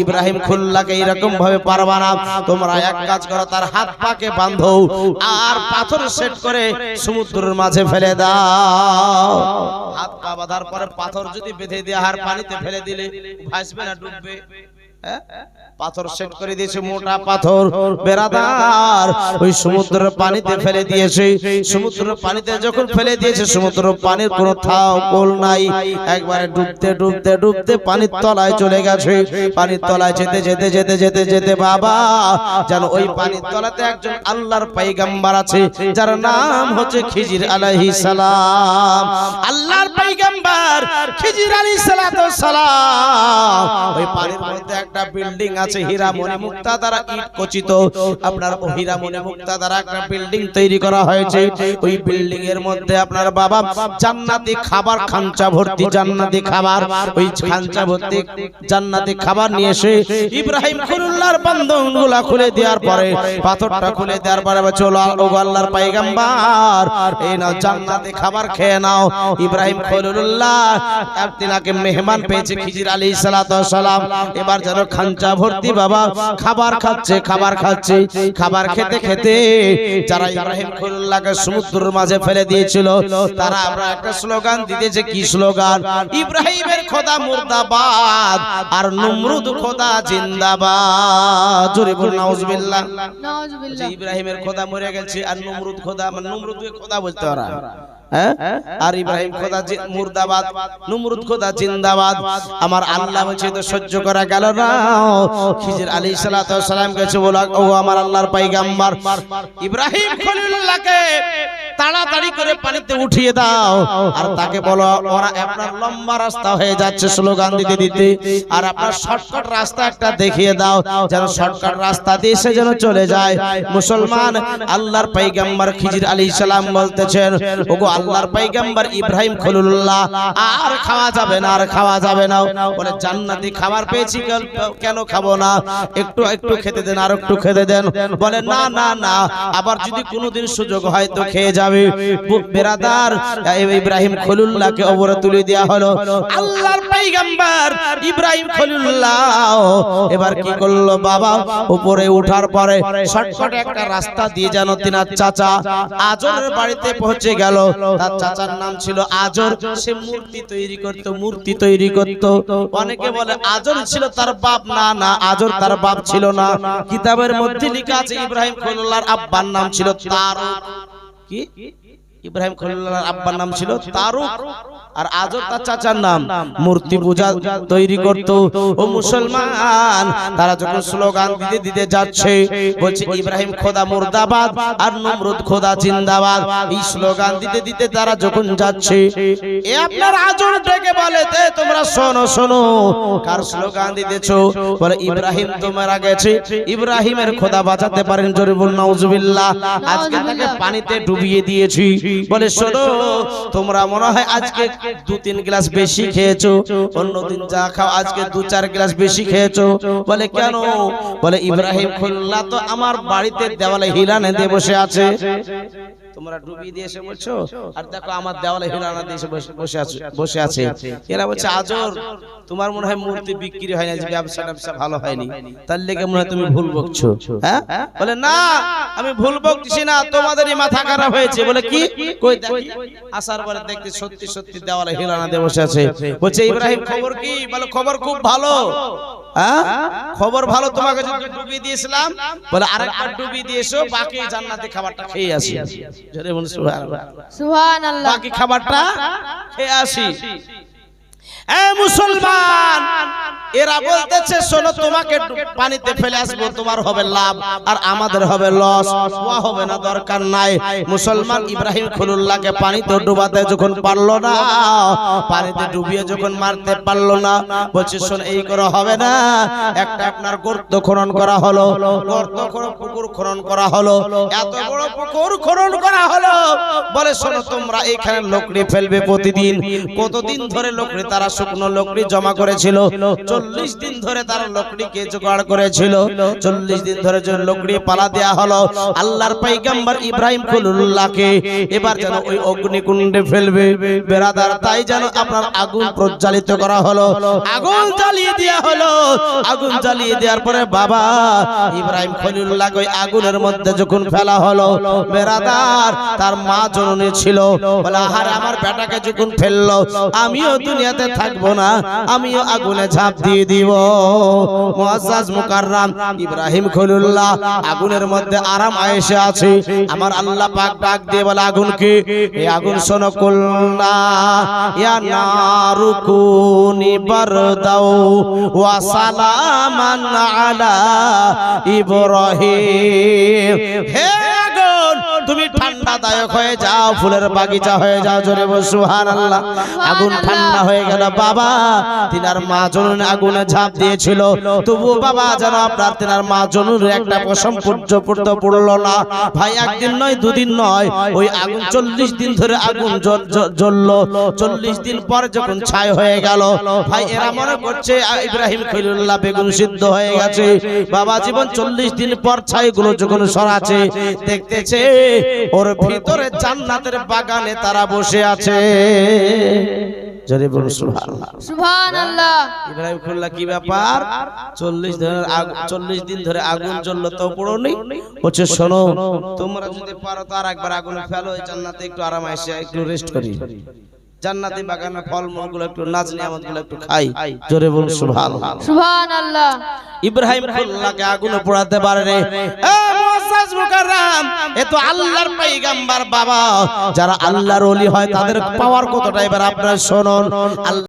ইব্রাহিম খুল্লাকে এরকম ভাবে পারবা না। তোমরা এক কাজ করো, তার হাত পাকে বাঁধো আর পাথর সেট করে সমুদ্রের মাঝে ফেলে দাও। হাত পা বাঁধার পরে পাথর যদি বেঁধে দিয়ে আর পানিতে ফেলে দিলে ভাসবে না, ডুববে। হ্যাঁ? পাথর সেট করে দিয়েছে মোটা পাথর। বেড়াদার ওই সমুদ্রের পানিতে ফেলে দিয়েছে। সমুদ্রের পানিতে যখন ফেলে দিয়েছে সমুদ্র পানির কোনো থাও কোল নাই। একবারে ডুবতে ডুবতে ডুবতে পানির তলায় চলে গেছে। পানির তলায় যেতে যেতে যেতে যেতে যেতে বাবা যেন ওই পানির তলাতে একজন আল্লাহর পাইগাম্বার আছে যার নাম হচ্ছে খিজির আলাইহিস সালাম। আল্লাহর পাইগাম্বার খিজির মুক্তা দ্বারা ইট খচিত আপনার ও মুক্তা দ্বারা একটা বিল্ডিং তৈরি করা হয়েছে। ওই বিল্ডিং এর মধ্যে আপনার বাবা জান্নাতি খাবার, খাঞ্চা ভর্তি জান্নাতি খাবার। ওই খাঞ্চা ভর্তি জান্নাতি খাবার নিয়ে এসে ইব্রাহিম খলিলুল্লাহর বান্ধনগুলা খুলে দেওয়ার পরে পাথরটা খুলে দেওয়ার পরে চলো ও আল্লাহর পাইগাম্বার, এই নাও জান্নাতি খাবার খেয়ে নাও। ইব্রাহিম খলিলুল্লাহ তিনাকে মেহমান পেয়েছে খিজির সালাম এবার যেন খাঞ্চা ভর্তি বাবা খাবার খাচ্ছে খাবার খাচ্ছে খাবার খেতে খেতে যারা ইব্রাহিম সমুদ্রের মাঝে ফেলে দিয়েছিল তারা আমরা একটা স্লোগান দিতেছে কি স্লোগান? ইব্রাহিমের খোদা মুর্দাবাদ আর নমরুদ খোদা জিন্দাবাদ। জোরে বলুন নাউজুবিল্লাহ। ইব্রাহিমের খোদা মরে গেছে আর নমরুদ খোদা মানে নমরুদকে খোদা বলতে ওরা হ্যাঁ? আর ইব্রাহিম খোদা মুর্দাবাদ নমরুদ খোদা জিন্দাবাদ। আমার আল্লাহ বলছে তো সহ্য করা গেল না। খিজির আলী সালাম গেছে বলা ও আমার আল্লাহর পয়গাম্বার ইব্রাহিম খলিলুল্লাহকে তাড়াতাড়ি করে পানিতে উঠিয়ে দাও। আর তাকে বলো ওরা আপনার লম্বা রাস্তা হয়ে যাচ্ছে স্লোগান দিতে দিতে। আর আপনার শর্টকাট রাস্তা একটা দেখিয়ে দাও যেন শর্টকাট রাস্তা দিয়ে সে যেন চলে যায়। মুসলমান আল্লাহর পাইগাম্বার খিজির আলী সালাম বলতেছেন ওগো আল্লাহর পয়গাম্বার ইব্রাহিম খলিলুল্লাহ। আর খাওয়া যাবে না আর খাওয়া যাবে না। বলে জান্নাতি খাবার পেয়েছি কেন- খাব না? একটু একটু খেতে দেন আর একটু খেতে দেন। বলে না না না আবার যদি কোনোদিন সুযোগ হয় তো খেয়ে যাবে। বেরাদার ইব্রাহিম খলিলুল্লাহকে অবরে তুলে দেওয়া হলো। আল্লাহর পয়গাম্বার ইব্রাহিম খলিলুল্লাহ। এবার কি করল বাবা? উপরে ওঠার পরে শর্টকাট একটা রাস্তা দিয়ে যেন তিনার চাচা আজরের বাড়িতে পৌঁছে গেল। তার চাচার নাম ছিল আজর। সে মূর্তি তৈরি করত মূর্তি তৈরি করত। অনেকে বলে আজর ছিল তার বাপ। না না আজর তার বাপ ছিল না। কিতাবের মধ্যে লেখা আছে ইব্রাহিম খলিলুল্লাহর আব্বার নাম ছিল তার কি? ইব্রাহিম খলিলুল্লাহর আব্বার নাম ছিল তারুক। আর আজও তার চাচার নাম মূর্তি পূজা তৈরি করত। ও মুসলমান তারা যখন স্লোগান দিতে দিতে যাচ্ছে বলছে ইব্রাহিম খোদা মুর্দাবাদ আর নমরুদ খোদা জিন্দাবাদ। এই স্লোগান দিতে দিতে তারা যখন যাচ্ছে এ আপনার আজর ডেকে বলে তে তোমরা শোনো শোনো। কার স্লোগান দিতেছো? বলে ইব্রাহিম তো মারা গেছে। ইব্রাহিমের খোদা বাঁচাতে পারেন জোরে বল নাউজুবিল্লাহ। আজকে তাকে পানিতে ডুবিয়ে দিয়েছি বলে শোনো তোমরা মনে হয় আজকে দু তিন গ্লাস বেশি খেয়েছো অন্যদিন যা খাও আজকে দু চার গ্লাস বেশি খেয়েছো। বলে কেন? বলে ইব্রাহিম খুল্লা তো আমার বাড়িতে দেওয়ালে হিলানে দিয়ে বসে আছে। তোমরা ডুবিয়ে দিয়ে এসে বলছো? আর দেখো আমার দেওয়ালে হিলানা দিয়ে বসে- আছে বসে আছে। এরা বলছে আজর তোমার মনে হয় মূর্তি বিক্রি হয় না যে ব্যবসা ব্যবসা ভালো হয়নি। তার লেগে মনে হয় তুমি ভুল বকছো। হ্যাঁ? বলে না আমি ভুল বকছি না তোমাদেরই মাথা খারাপ হয়েছে। বলে কি? কই দেখি। আসার পরে দেখতে সত্যি সত্যি দেওয়ালে হিলানা দিয়ে বসে আছে। বলছে ইব্রাহিম খবর কি? বলে খবর খুব ভালো। হ্যাঁ খবর ভালো তোমাকে যদি ডুবিয়ে দিয়েছিলাম বলে আরেকবার ডুবিয়ে দিয়েছ বাকি জান্নাতে খাবারটা খেয়ে আসি। জোরে বলুন সুবহানাল্লাহ। সুবহানাল্লাহ। বাকি খাবারটা খেয়ে আসি। মুসলমান, এরা বলতেছে, শোনো, তোমাকে পানিতে ফেলে আসব, তোমার হবে লাভ, আর আমাদের হবে লস হবে না, দরকার নাই। মুসলমান ইব্রাহিম পানিতে ডুবাতে যখন পারল না, পানিতে ডুবিয়ে যখন মারতে পারল না এই করে হবে না। একটা আপনার গর্ত খনন করা হলো, গর্ত পুকুর খনন করা হলো, এত বড় পুকুর খনন করা হলো। বলে, শোনো, তোমরা এখানে লোকড়ি ফেলবে প্রতিদিন। কতদিন ধরে লোকড়ি তারা শুকনো লকড়ি জমা করেছিল, চল্লিশ দিন ধরে তারা লকড়িকে জোগাড় করেছিল, চল্লিশ দিন ধরে যে লকড়ি পালা দেয়া হলো, আল্লাহর পাইগাম্বার ইব্রাহিম খলিলুল্লাহকে, এবার যেন ওই অগ্নিকুণ্ডে ফেলবে। বেরাদার, তাই যেন আপনার আগুন প্রজ্বালিত করা হলো। আগুন জ্বালিয়ে দেয়া হলো। আগুন জ্বালিয়ে দেওয়ার পরে বাবা ইব্রাহিম খলিলুল্লাহ ওই আগুনের মধ্যে যখন ফেলা হলো, বেরাদার, তার মা জননী ছিল। বলে, আহার, আমার বেটাকে যখন ফেলল, আমিও দুনিয়াতে থাকব না, আমিও আগুনে ঝাঁপ দিয়ে দিব। মুআজ্জাজ মুকাররাম, ইব্রাহিম খলিলুল্লাহ, আগুনের মধ্যে আরাম আয়েশে আছে। আমার আল্লাহ পাক ডাক দিয়ে বলে আগুনকে এই আগুন শোনো, কুলনা, ইয়া নারুকুনি বারদাও ওয়া সালামান আলা ইব্রাহিম। হে ঠান্ডাদায়ক হয়ে যাও, ফুলের বাগিচা হয়ে যাও, জোরে বল, সুবহানাল্লাহ। আগুন ঠান্ডা হয়ে গেল, বাবা। তিনার মা জনুন আগুনে ঝাঁপ দিয়েছিল। তবু বাবা, যেন আপনার তিনার মা জনুর একটা পশম পূর্য পড়তে পড়ল না। ভাই, একদিন নয়, দুদিন নয়, ওই আগুন চল্লিশ দিন ধরে আগুন জ্বল- জ্বল- জ্বললো। চল্লিশ দিন পর যখন ছাই হয়ে গেল, ভাই, এরা মনে করছে, ইব্রাহিম খলিলুল্লাহ বেগুন সিদ্ধ হয়ে গেছে। বাবা, জীবন চল্লিশ দিন পর ছাই ছাইগুলো যখন সরাছে দেখতেছে, ওর ভিতরে জান্নাতের বাগানে তারা বসে আছে। জোরে বলুন সুবহানাল্লাহ। সুবহান ইব্রাহিম খুল্লা কি ব্যাপার? চল্লিশ ধরে চল্লিশ দিন ধরে আগুন জ্বললো তো পড়োনি? হচ্ছে শোনো তোমরা যদি পারো তো আর একবার আগুন ফেলো এই জান্নাতে একটু আরাম এসে একটু রেস্ট করি। জান্নাতি বাগানে ফলমূলগুলো একটু নাচ নিয়ামতগুলো একটু খাই। জোরে বলুন সুবহানাল্লাহ। সুবহানাল্লাহ। ইব্রাহিম খুল্লাকে আগুনে পোড়াতে পারে রে। এ মুআজ্জাজ মুকাররাম এ তো আল্লাহর পয়গম্বর বাবা। যারা আল্লাহর ওলি হয় তাদের পাওয়ার কতটা এবার আপনারা শুনুন। আল্লাহ